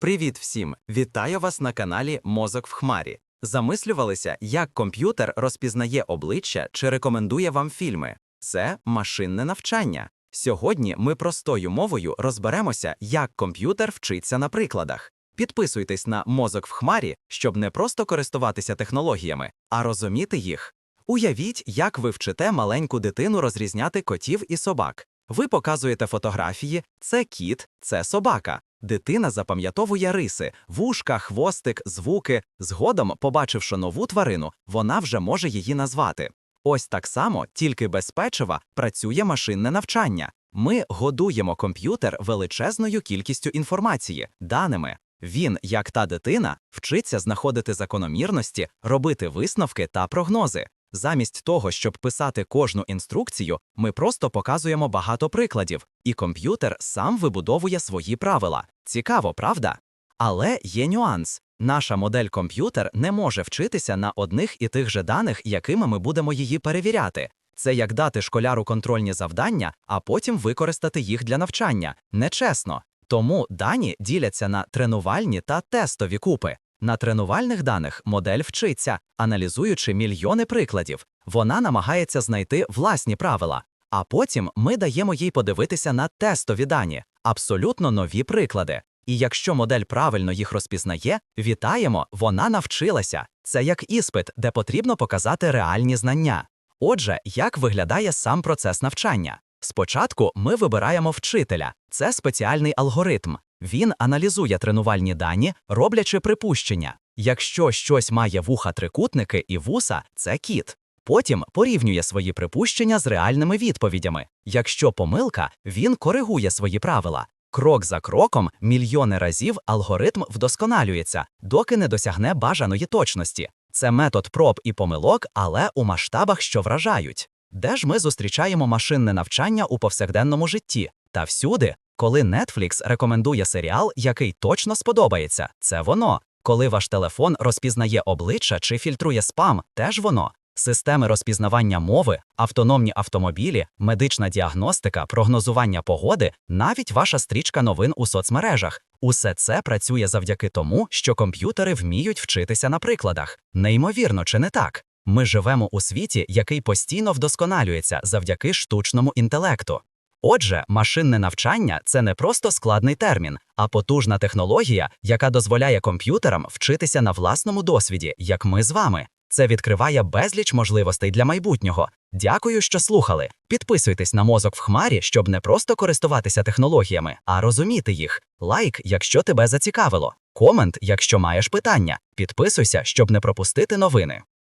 Привіт всім! Вітаю вас на каналі Мозок в Хмарі. Замислювалися, як комп'ютер розпізнає обличчя чи рекомендує вам фільми. Це машинне навчання. Сьогодні ми простою мовою розберемося, як комп'ютер вчиться на прикладах. Підписуйтесь на Мозок в Хмарі, щоб не просто користуватися технологіями, а розуміти їх. Уявіть, як ви вчите маленьку дитину розрізняти котів і собак. Ви показуєте фотографії, це кіт, це собака. Дитина запам'ятовує риси, вушка, хвостик, звуки. Згодом, побачивши нову тварину, вона вже може її назвати. Ось так само, тільки без печива, працює машинне навчання. Ми годуємо комп'ютер величезною кількістю інформації, даними. Він, як та дитина, вчиться знаходити закономірності, робити висновки та прогнози. Замість того, щоб писати кожну інструкцію, ми просто показуємо багато прикладів, і комп'ютер сам вибудовує свої правила. Цікаво, правда? Але є нюанс. Наша модель комп'ютер не може вчитися на одних і тих же даних, якими ми будемо її перевіряти. Це як дати школяру контрольні завдання, а потім використати їх для навчання. Нечесно. Тому дані діляться на тренувальні та тестові купи. На тренувальних даних модель вчиться, аналізуючи мільйони прикладів. Вона намагається знайти власні правила, а потім ми даємо їй подивитися на тестові дані, абсолютно нові приклади. І якщо модель правильно їх розпізнає, вітаємо, вона навчилася. Це як іспит, де потрібно показати реальні знання. Отже, як виглядає сам процес навчання? Спочатку ми вибираємо вчителя, це спеціальний алгоритм. Він аналізує тренувальні дані, роблячи припущення. Якщо щось має вуха трикутники і вуса, це кіт. Потім порівнює свої припущення з реальними відповідями. Якщо помилка, він коригує свої правила. Крок за кроком, мільйони разів алгоритм вдосконалюється, доки не досягне бажаної точності. Це метод проб і помилок, але у масштабах, що вражають. Де ж ми зустрічаємо машинне навчання у повсякденному житті? Та всюди, коли Netflix рекомендує серіал, який точно сподобається, це воно. Коли ваш телефон розпізнає обличчя чи фільтрує спам, теж воно. Системи розпізнавання мови, автономні автомобілі, медична діагностика, прогнозування погоди, навіть ваша стрічка новин у соцмережах. Усе це працює завдяки тому, що комп'ютери вміють вчитися на прикладах. Неймовірно, чи не так? Ми живемо у світі, який постійно вдосконалюється завдяки штучному інтелекту. Отже, машинне навчання це не просто складний термін, а потужна технологія, яка дозволяє комп'ютерам вчитися на власному досвіді, як ми з вами. Це відкриває безліч можливостей для майбутнього. Дякую, що слухали. Підписуйтесь на мозок в хмарі, щоб не просто користуватися технологіями, а розуміти їх. Лайк, якщо тебе зацікавило. Комент, якщо маєш питання. Підписуйся, щоб не пропустити новини.